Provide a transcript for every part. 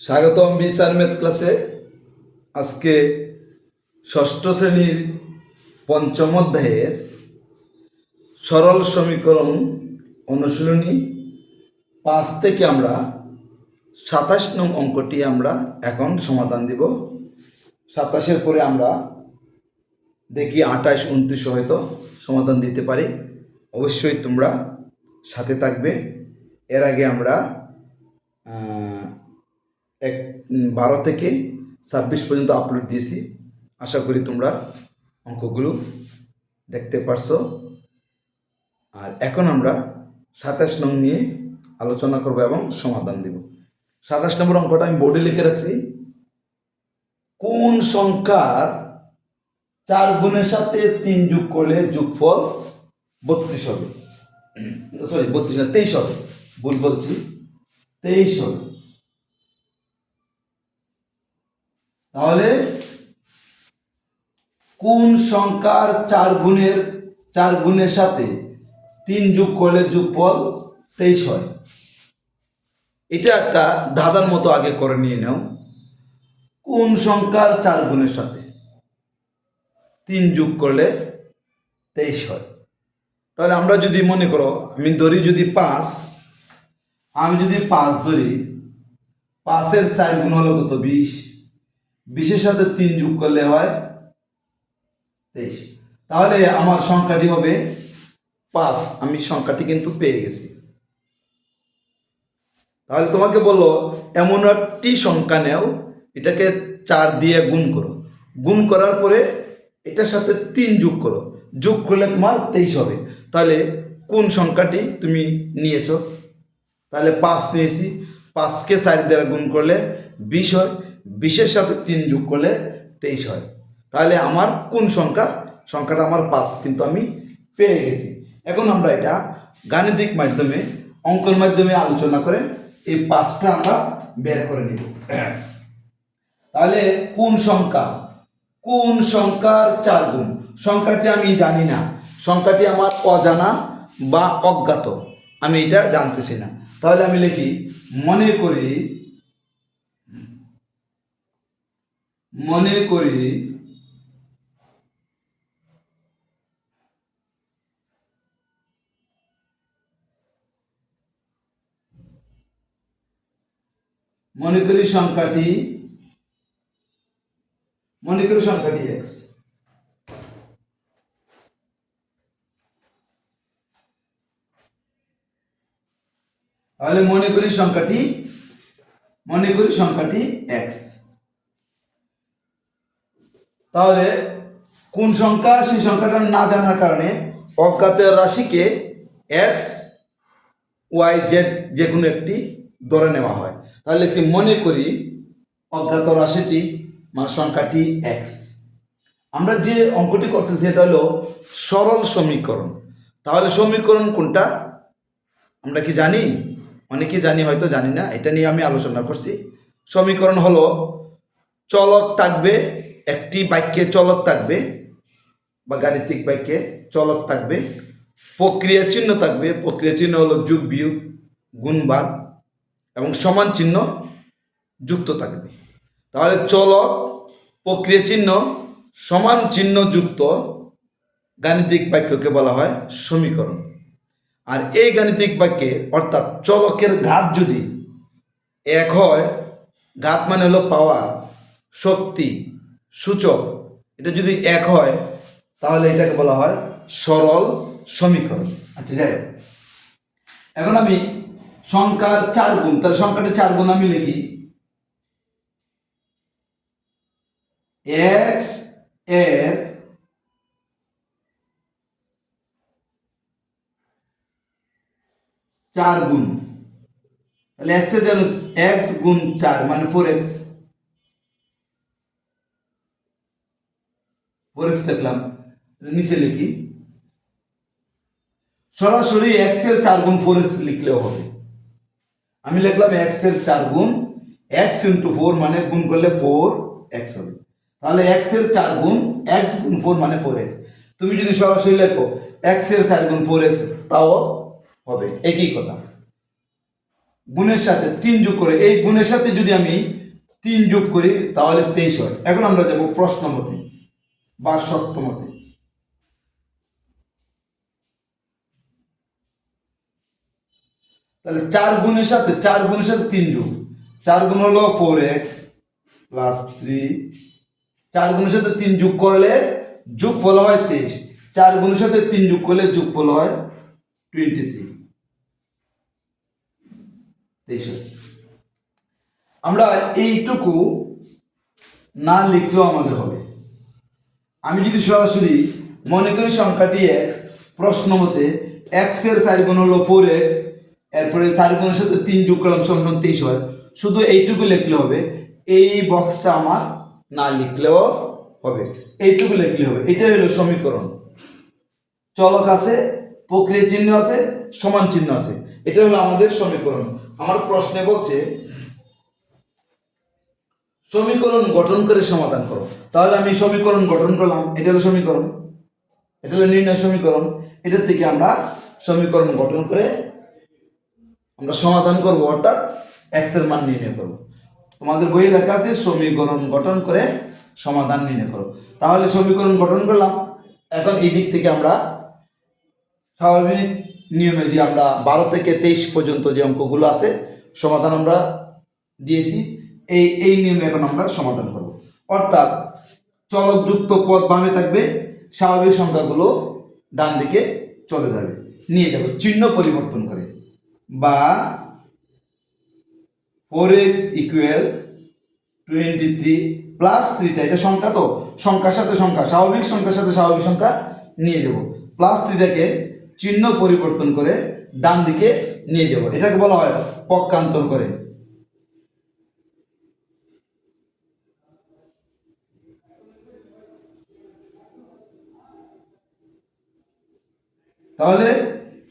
স্বাগতম বিসার ম্যাথ ক্লাসে। আজকে ষষ্ঠ শ্রেণির পঞ্চম অধ্যায়ের সরল সমীকরণ অনুশীলনী পাঁচ থেকে আমরা সাতাশ নং অঙ্কটি আমরা এখন সমাধান দিব। সাতাশের পরে আমরা দেখি আঠাশ, উনত্রিশ হয়তো সমাধান দিতে পারি। অবশ্যই তোমরা সাথে থাকবে। এর আগে আমরা এক বারো থেকে ছাব্বিশ পর্যন্ত আপলোড দিয়েছি। আশা করি তোমরা অঙ্কগুলো দেখতে পারছ। আর এখন আমরা সাতাশ নং নিয়ে আলোচনা করব এবং সমাধান দেব। সাতাশ নম্বর অঙ্কটা আমি বোর্ডে লিখে রাখছি। কোন সংখ্যার চার গুণের সাথে তিন যোগ করলে যোগফল বত্রিশ হবে। সরি বত্রিশ না, তেইশ হবে। ভুল বলছি। তেইশ হবে। তাহলে কোন সংখ্যার চার গুণের চার গুণের সাথে তিন যোগ করলে যোগফল তেইশ হয়? এটা একটা ধাঁধার মতো আগে করে নিয়ে নাও। কোন সংখ্যার চার গুণের সাথে তিন যোগ করলে তেইশ হয়? তাহলে আমরা যদি মনে করো, আমি ধরি যদি পাঁচ, আমি যদি পাঁচ ধরি, পাঁচের চার গুণ হলো কত? বিশ। বিশের সাথে তিন যোগ করলে হয় তেইশ। তাহলে আমার সংখ্যাটি হবে পাঁচ। আমি সংখ্যাটি কিন্তু পেয়ে গেছি। তাহলে তোমাকে বলল, এমন একটি সংখ্যা নেও, এটাকে চার দিয়ে গুণ করো। গুণ করার পরে এটার সাথে তিন যোগ করো। যোগ করলে তোমার তেইশ হবে। তাহলে কোন সংখ্যাটি তুমি নিয়েছো? তাহলে পাঁচ নিয়েছি। পাঁচকে চার দ্বারা গুণ করলে বিশ হয়। বিশের সাথে তিন যোগ করলে তেইশ হয়। তাহলে আমার কোন সংখ্যা? সংখ্যাটা আমার পাঁচ, কিন্তু আমি পেয়ে গেছি। এখন আমরা এটা গাণিতিক মাধ্যমে, অঙ্কন মাধ্যমে আলোচনা করে এই পাঁচটা আমরা বের করে নিব। তাহলে কোন সংখ্যা? কোন সংখ্যার চার গুণ? সংখ্যাটি আমি জানি না। সংখ্যাটি আমার অজানা বা অজ্ঞাত। আমি এটা জানতেছি না। তাহলে আমি লিখি, মনে করি মনে করি মনে করি সংখ্যাটি, মনে করি সংখ্যাটি এক্স তাহলে মনে করি সংখ্যাটি, মনে করি সংখ্যাটি এক্স তাহলে কোন সংখ্যা? সেই সংখ্যাটা না জানার কারণে অজ্ঞাত রাশিকে এক্স ওয়াই জেড যে কোনো একটি ধরে নেওয়া হয়। তাহলে সে মনে করি অজ্ঞাত রাশিটি মানে সংখ্যাটি এক্স আমরা যে অঙ্কটি করতেছি সেটা হলো সরল সমীকরণ। তাহলে সমীকরণ কোনটা? আমরা কি জানি? অনেকেই জানি, হয়তো জানি না। এটা নিয়ে আমি আলোচনা করছি। সমীকরণ হলো চলক থাকবে একটি বাক্যে চলক থাকবে বা গাণিতিক বাক্যে চলক থাকবে, প্রক্রিয়া চিহ্ন থাকবে, প্রক্রিয়া চিহ্ন হলো যুগ, বিয়োগ, গুণ, ভাগ এবং সমান চিহ্ন যুক্ত থাকবে। তাহলে চলক, প্রক্রিয়া চিহ্ন, সমান চিহ্ন যুক্ত গাণিতিক বাক্যকে বলা হয় সমীকরণ। আর এই গাণিতিক বাক্যে অর্থাৎ চলকের ঘাত যদি এক হয়, ঘাত মানে হলো পাওয়ার শক্তি সূচক, এটা যদি এক হয়, তাহলে এটাকে বলা হয় সরল সমীকরণ। আচ্ছা যাই এখন আমি সংখ্যার চার গুণ, তাহলে সংখ্যাটা চার গুণ আমি লিখি। এক্সের চার গুণ। তাহলে এক্সের এক্স গুণ চার মানে ফোর এক্স ফোর এক্স লিখলাম নিচে লিখি, সরাসরি এক্সের চার গুণ ফোর এক্স লিখলেও হবে। আমি লিখলাম এক্সের চার গুণ এক্স ইন্টু ফোর মানে গুণ করলে ফোর এক্স হবে। তাহলে এক্সের চার গুণ এক্স গুণ ফোর মানে ফোর এক্স তুমি যদি সরাসরি লেখো এক্সের চার গুণ ফোর এক্স তাও হবে। একই কথা। গুণের সাথে তিন যোগ করে, এই গুণের সাথে যদি আমি তিন যোগ করি, তাহলে তেইশ হয়। এখন আমরা যাব প্রশ্ন মতে। বা শর্ত মতে। তাহলে চার গুণের সাথে, চার গুণের সাথে তিন যোগ। চার গুণ হলো ফোর এক্স প্লাস থ্রি চার গুণের সাথে তিন যোগ করলে যোগ ফল হয় তেইশ। চার গুণের সাথে তিন যোগ করলে যোগ ফল হয় টোয়েন্টি থ্রি আমরা এইটুকু না লিখলেও আমাদের হবে। আমি যদি সরাসরি মনে করি সংখ্যাটি এক্স প্রশ্ন মতে এক্সের চার গুণ হলো ফোর এক্স এরপরে চার গুণের সাথে তিন যোগ করলাম সমান তেইশ হয়। শুধু এইটুকু লিখলে হবে, এই বক্সটা আমার না লিখলেও হবে, এইটুকু লিখলে হবে। এটাই হলো সমীকরণ। চলক আছে, প্রক্রিয়া চিহ্ন আছে, সমান চিহ্ন আছে। এটা হলো আমাদের সমীকরণ। আমার প্রশ্নে বলছে, সমীকরণ গঠন করে সমাধান করো। তাহলে আমি সমীকরণ গঠন করলাম। এটা হলো সমীকরণ। এটা হলো নির্ণয় সমীকরণ। এটার থেকে আমরা সমীকরণ গঠন করে আমরা সমাধান করব, অর্থাৎ এক্সের মান নির্ণয় করব। তোমাদের বইয়ে লেখা আছে, সমীকরণ গঠন করে সমাধান নির্ণয় করো। তাহলে সমীকরণ গঠন করলাম। এখন এই দিক থেকে আমরা স্বাভাবিক নিয়মে যে আমরা বারো থেকে তেইশ পর্যন্ত যে অঙ্কগুলো আছে, সমাধান আমরা দিয়েছি। এই এই নিয়মে এখন আমরা সমাধান করব। অর্থাৎ চলকযুক্ত পদ বামে থাকবে, স্বাভাবিক সংখ্যাগুলো ডান দিকে চলে যাবে। নিয়ে যাব, চিহ্ন পরিবর্তন করে। বা four x equal twenty three plus থ্রিটা এটা সংখ্যা তো? সংখ্যার সাথে সংখ্যা, স্বাভাবিক সংখ্যার সাথে স্বাভাবিক সংখ্যা নিয়ে যাব। প্লাস থ্রিটাকে চিহ্ন পরিবর্তন করে ডান দিকে নিয়ে যাব। এটাকে বলা হয় পক্ষান্তর করে। তাহলে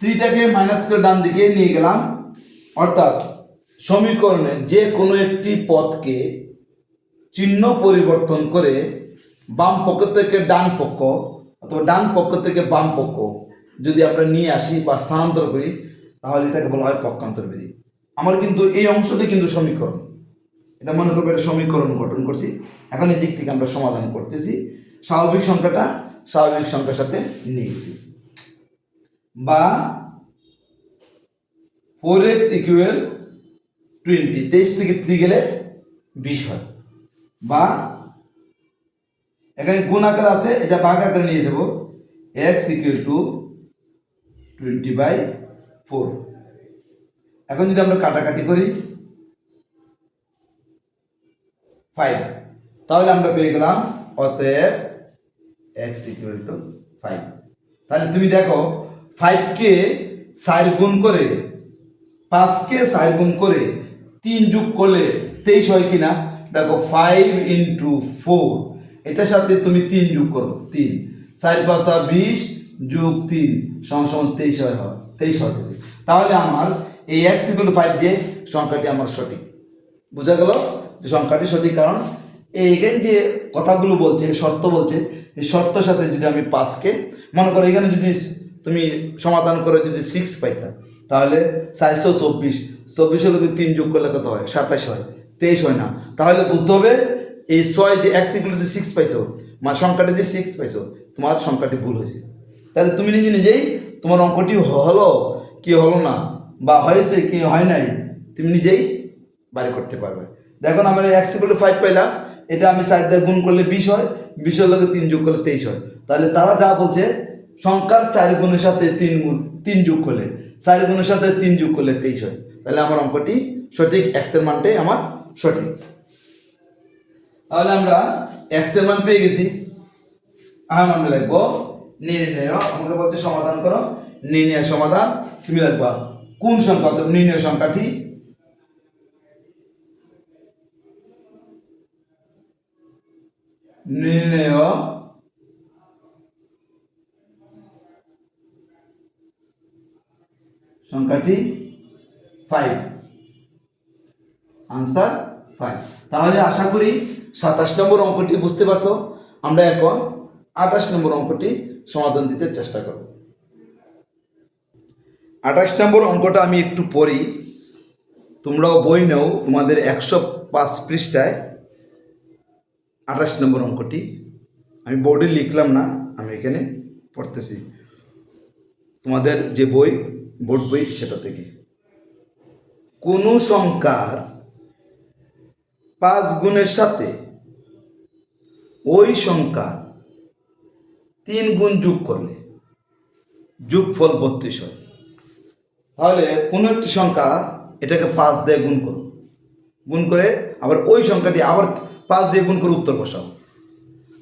থ্রিটাকে মাইনাস করে ডান দিকে নিয়ে গেলাম। অর্থাৎ সমীকরণে যে কোনো একটি পদকে চিহ্ন পরিবর্তন করে বাম পক্ষ থেকে ডান পক্ষ অথবা ডান পক্ষ থেকে বাম পক্ষ যদি আমরা নিয়ে আসি বা স্থানান্তর করি, তাহলে এটাকে বলা হয় পক্ষান্তর বিধি। আমার কিন্তু এই অংশটি কিন্তু সমীকরণ। এটা মনে করবে এটা সমীকরণ গঠন করছি। এখন এই দিক থেকে আমরা সমাধান করতেছি। স্বাভাবিক সংখ্যাটা স্বাভাবিক সংখ্যার সাথে নিয়েছি। বা ফোর এক্স ইকুয়াল টোয়েন্টি তেইশ থেকে থ্রি গেলে বিশ হয়। বা এখানে গুণ আকার আছে, এটা বাঘ আকারে নিয়ে দেবো x equal to twenty by four এখন যদি আমরা কাটাকাটি করি ফাইভ তাহলে আমরা পেয়ে গেলাম, অতএব এক্স ইকুয়াল টু ফাইভ তাহলে তুমি দেখো ফাইভকে চার গুণ করে পাঁচকে চার গুণ করে তিন যোগ করলে তেইশ হয় কিনা? দেখো ফাইভ ইন্টু ফোর এটার সাথে তুমি তিন যোগ করো, তিন। চার পাঁচা বিশ যোগ তিন, সমান সমান তেইশ হয় হয়, তেইশ হতেছে তাহলে আমার এই এক্স ইকুয়াল টু ফাইভ যে সংখ্যাটি আমার সঠিক। বোঝা গেল যে সংখ্যাটি সঠিক? কারণ এইখানে যে কথাগুলো বলছে শর্ত বলছে, এই শর্তের সাথে যদি আমি পাঁচকে মনে করো এখানে যদি তুমি সমাধান করে যদি সিক্স পাইতা, তাহলে চারশো চব্বিশ, চব্বিশের লোকে তিন যোগ করলে কত হয়? সাতাশ হয়। তেইশ হয় না। তাহলে বুঝতে হবে, এই ছয় যে এক্স ইকুয়াল যে সিক্স পাইছো মানে সংখ্যাটা যে সিক্স পাইছো, তোমার সংখ্যাটি ভুল হয়েছে। তাহলে তুমি নিজে নিজেই তোমার অঙ্কটি হলো কি হলো না, বা হয়েছে কি হয় নাই, তুমি নিজেই বাড়ি করতে পারবে। দেখুন আমরা এক্স ইকুয়াল ফাইভ পাইলাম, এটা আমি চার দিয়ে গুণ করলে বিশ হয়, বিশের লোকে তিন যোগ করলে তেইশ হয়। তাহলে তারা যা বলছে সংখ্যার চার গুণের সাথে তিন গুণ, তিন যোগ করলে, চার গুণের সাথে তিন যোগ করলে তেইশ হয়। তাহলে আমার অঙ্কটি সঠিক এক্সের মানটাই আমার সঠিক। তাহলে আমরা এক্সের মান পেয়ে গেছি। এখন আমরা লিখব, নির্ণয়, আমাকে বলছে সমাধান করো। নির্ণয়, সমাধান, তুমি লিখবা, কোন সংখ্যা? অর্থাৎ নির্ণয় সংখ্যাটি নির্ণয় সংখ্যাটি ফাইভ আনসার ফাইভ তাহলে আশা করি সাতাশ নম্বর অঙ্কটি বুঝতে পারছ। আমরা এখন আঠাশ নম্বর অঙ্কটি সমাধান দিতে চেষ্টা করব। আঠাশ নম্বর অঙ্কটা আমি একটু পড়ি। তোমরাও বই নাও, তোমাদের একশো পাঁচ পৃষ্ঠায় আঠাশ নম্বর অঙ্কটি। আমি বোর্ডে লিখলাম না, আমি এখানে পড়তেছি। তোমাদের যে বই বোর্ড বই সেটা থেকে। কোনো সংখ্যার পাঁচ গুণের সাথে ওই সংখ্যা তিন গুণ যোগ করলে যোগফল বত্রিশ হয়। তাহলে কোনো একটি সংখ্যা এটাকে পাঁচ দিয়ে গুণ করো। গুণ করে আবার ওই সংখ্যাটি আবার পাঁচ দিয়ে গুণ করে উত্তর বসাও।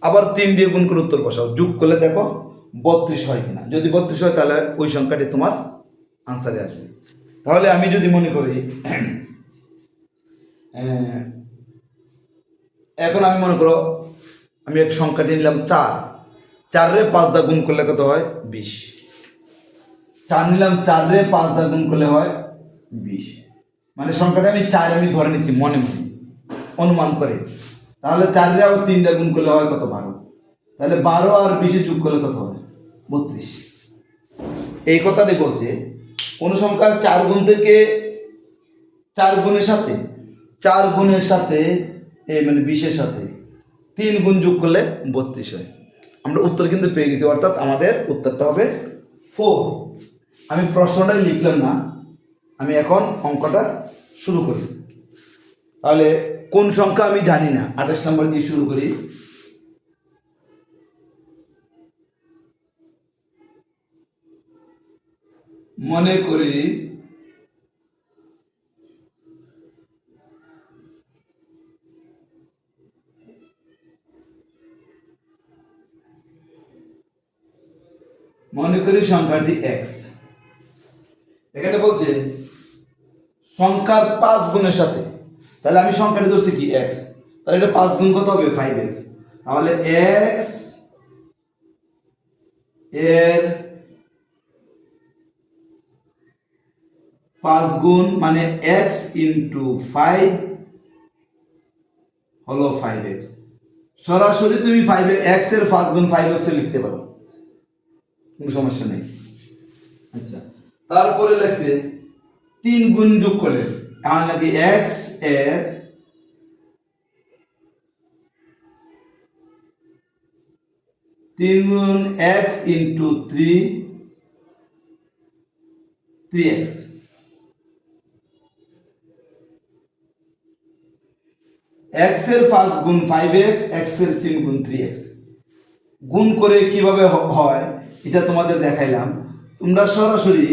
আবার তিন দিয়ে গুণ করে উত্তর বসাও। যোগ করলে দেখো বত্রিশ হয় কিনা। যদি বত্রিশ হয় তাহলে ওই সংখ্যাটি তোমার আনসারে আসবে। তাহলে আমি যদি মনে করি এখন আমি মনে করো, আমি এক সংখ্যাটি নিলাম চার। চারে পাঁচ দা গুণ করলে কত হয়? বিশ। চার নিলাম চারে পাঁচ দা গুণ করলে হয়? বিশ। মানে সংখ্যাটা আমি চার আমি ধরে নিছি, মনে মনে। অনুমান করে। তাহলে চার আবার তিন দা গুণ করলে হয় কত? বারো। তাহলে বারো আর বিশে যোগ করলে কত হয়? বত্রিশ। এই কথাটাই বলছে কোন সংখ্যার চার গুণ থেকে চার গুণের সাথে, চার গুণের সাথে এই মানে বিশের সাথে, তিন গুণ যোগ করলে বত্রিশ হয়। আমরা উত্তর কিন্তু পেয়ে গেছি, অর্থাৎ আমাদের উত্তরটা হবে ফোর আমি প্রশ্নটাই লিখলাম না, আমি এখন অঙ্কটা শুরু করি। তাহলে কোন সংখ্যা আমি জানি না, আঠাশ নম্বর দিয়ে শুরু করি। মনে করি মনে করি সংখ্যাটি এক্স এখানে বলছে সংখ্যার পাঁচ গুণের সাথে। তাহলে আমি সংখ্যাটি ধরছি কি? এক্স তাহলে এটা পাঁচ গুণ কত হবে? ফাইভ এক্স তাহলে এক্সের পাঁচ গুণ মানে এক্স ইন্টু ফাইভ হলো ফাইভ এক্স সরাসরি তুমি ফাইভ এক্সের পাঁচ গুণ ফাইভ এক্স লিখতে পারো। কোনো সমস্যা নেই। আচ্ছা তারপরে লেখছে তিন গুণ যোগ করলে আমার লাগে এক্সের তিন গুণ x into three three x এক্সের পাঁচ গুণ ফাইভ এক্স এক্সের তিন গুণ থ্রি এক্স গুণ করে কীভাবে হয়, এটা তোমাদের দেখাইলাম। তোমরা সরাসরি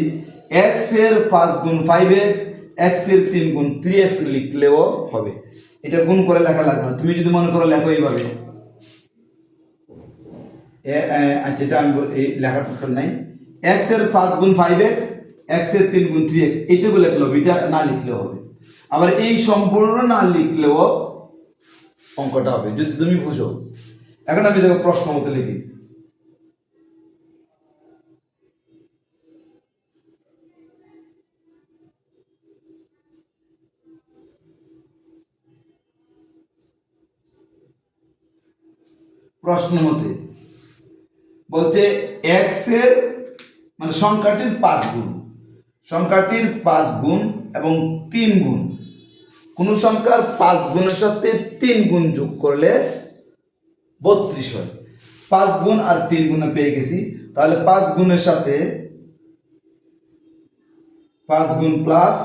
এক্সের পাঁচ গুণ ফাইভ এক্স এক্সের তিন গুণ থ্রি এক্স লিখলেও হবে। এটা গুণ করে লেখা লাগবে তুমি যদি মনে করো লেখো এইভাবে। আচ্ছা এটা আমি লেখার দরকার নাই। এক্সের পাঁচ গুণ ফাইভ এক্স এক্সের তিন গুণ থ্রি এক্স এইটুকু লিখলে এটা না লিখলেও হবে। আবার এই সম্পূর্ণ না লিখলেও অঙ্কটা হবে। যদি তুমি বুঝো। এখন আমি দেখো প্রশ্ন মতো লিখি। প্রশ্ন মতে বলছে এক্সের মানে সংখ্যাটির পাঁচ গুণ। সংখ্যাটির পাঁচ গুণ এবং তিন গুণ। কোন সংখ্যার পাঁচ গুণের সাথে তিন গুণ যোগ করলে বত্রিশ হয়। পাঁচ গুণ আর তিন গুণে পেয়ে গেছি। তাহলে পাঁচ গুণের সাথে পাঁচ গুণ প্লাস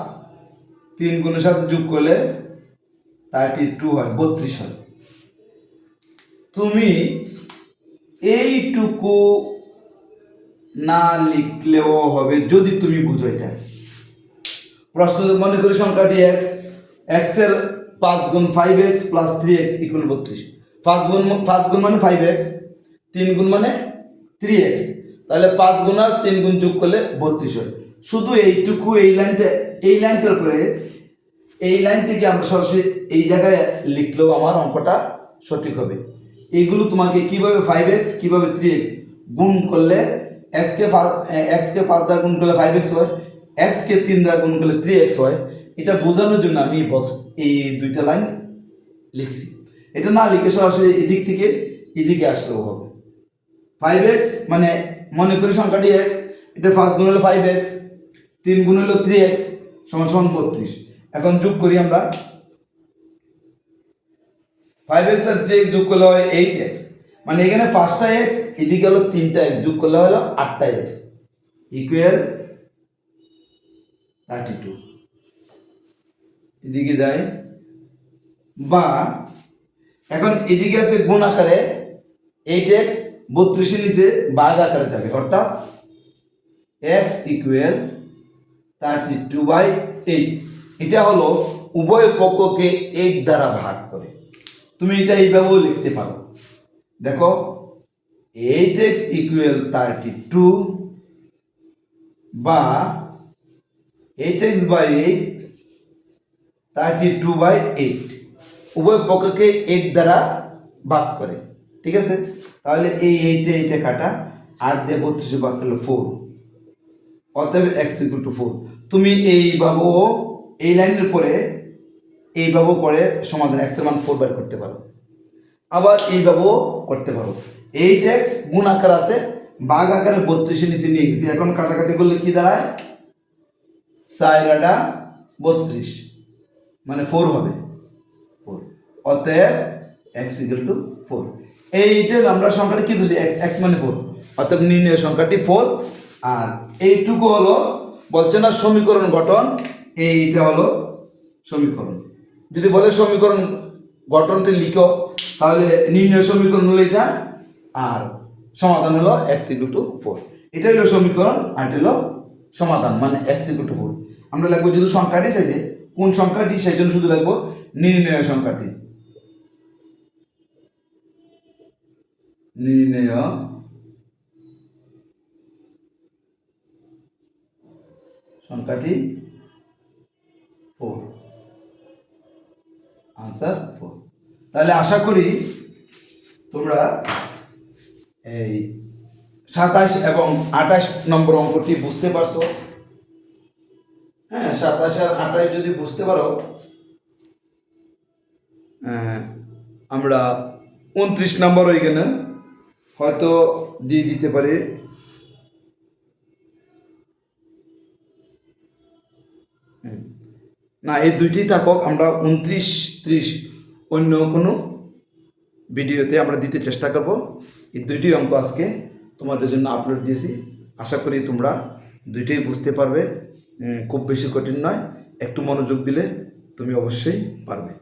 তিন গুণের সাথে যোগ করলে থার্টি টু হয়, বত্রিশ হয়। তুমি এইটুকু না লিখলেও হবে যদি তুমি বুঝো এটা। প্রশ্ন মনে করি সংখ্যাটি এক্স এক্সের পাঁচ গুণ five x plus three x equal বত্রিশ। পাঁচ গুণ পাঁচ গুণ মানে ফাইভ এক্স তিন গুণ মানে থ্রি এক্স তাহলে পাঁচ গুণ আর তিন গুণ যোগ করলে বত্রিশ হয়। শুধু এইটুকু, এই লাইনটা, এই লাইনটার পরে এই লাইন থেকে আমরা সরাসরি এই জায়গায় লিখলেও আমার অঙ্কটা সঠিক হবে। এইগুলো তোমাকে কীভাবে ফাইভ এক্স কীভাবে থ্রি এক্স গুণ করলে এক্স কে এক্স কে পাঁচ দ্বারা গুণ করলে ফাইভ এক্স হয় এক্স কে তিন দ্বারা গুণ করলে থ্রি এক্স হয় এটা বোঝানোর জন্য আমি এই বক্স এই দুইটা লাইন লিখছি। এটা না লিখে সরাসরি এদিক থেকে এদিকে আসলেও হবে। ফাইভ এক্স মানে মনে করি সংখ্যাটি এক্স এটা ফার্স্ট গুণ হলো ফাইভ এক্স তিন গুণ হলো থ্রি এক্স সমান সমান বত্রিশ। এখন যোগ করি আমরা। ফাইভ এক্স আর থ্রি এক্স যোগ করলে হয় এইট এক্স মানে এখানে পাঁচটা এক্স এদিকে হলো তিনটা এক্স যোগ করলে হলো আটটা এক্স ইকুয়াল থার্টি টু এদিকে যায়। বা এখন এদিকে আছে গুণ আকারে এইট এক্স বত্রিশের নিচে বাঘ আকারে যাবে অর্থাৎ x equal thirty two by eight এটা হলো উভয় পক্ষকে এইট দ্বারা ভাগ করে। তুমি এটা এইভাবেও লিখতে পারো। দেখো eight x equal thirty two বা eight x by eight thirty two by eight উভয় পক্ষকে এইট দ্বারা ভাগ করে। ঠিক আছে? তাহলে এই এইটে এইটে কাটা আট দিয়ে বত্রিশে ভাগ করলে ফোর অতএব এক্স ইকুয়াল টু ফোর তুমি এইভাবে এই লাইনের পরে এইভাবেও করে সমাধান এক্সের মান ফোর বার করতে পারো। আবার এইভাবেও করতে পারো। এইট এক্স গুণ আকার আছে বাঘ আকারে বত্রিশের নিচে নিয়ে গেছি। এখন কাটাকাটি করলে কি দাঁড়ায়? সাইরাডা বত্রিশ। মানে ফোর হবে। ফোর অতএব এক্স ইকুয়াল টু ফোর এইটার আমরা সংখ্যাটা কি দিচ্ছি এক্স এক্স মানে ফোর অতএব নির্ণয় সংখ্যাটি ফোর আর এইটুকু হলো বলছে না সমীকরণ গঠন এইটা হলো সমীকরণ। যদি বলে সমীকরণ গঠনটি লিখো তাহলে নির্ণয় সমীকরণ হলো এটা আর সমাধান হলো এক্স ইকুয়াল টু ফোর এটা হলো সমীকরণ আর এটা হলো সমাধান মানে এক্স ইকুয়াল টু ফোর আমরা লাগবো যেহেতু সংখ্যাটি সেজে কোন সংখ্যাটি, সেই জন্য শুধু লিখব নির্ণয় সংখ্যাটি। নির্ণয় সংখ্যাটি আনসার ফোর তাহলে আশা করি তোমরা এই সাতাশ এবং আঠাশ নম্বর অঙ্কটি বুঝতে পারছ। হ্যাঁ সাতাশ আর আঠাশ যদি বুঝতে পারো আহ, আমরা উনত্রিশ নম্বর ওইখানে হয়তো দিয়ে দিতে পারি। না এই দুইটি থাকুক আমরা উনত্রিশ ত্রিশ অন্য কোনো ভিডিওতে আমরা দিতে চেষ্টা করব। এই দুইটি অঙ্ক আজকে তোমাদের জন্য আপলোড দিয়েছি। আশা করি তোমরা দুইটাই বুঝতে পারবে। খুব বেশি কঠিন নয়। একটু মনোযোগ দিলে তুমি অবশ্যই পারবে।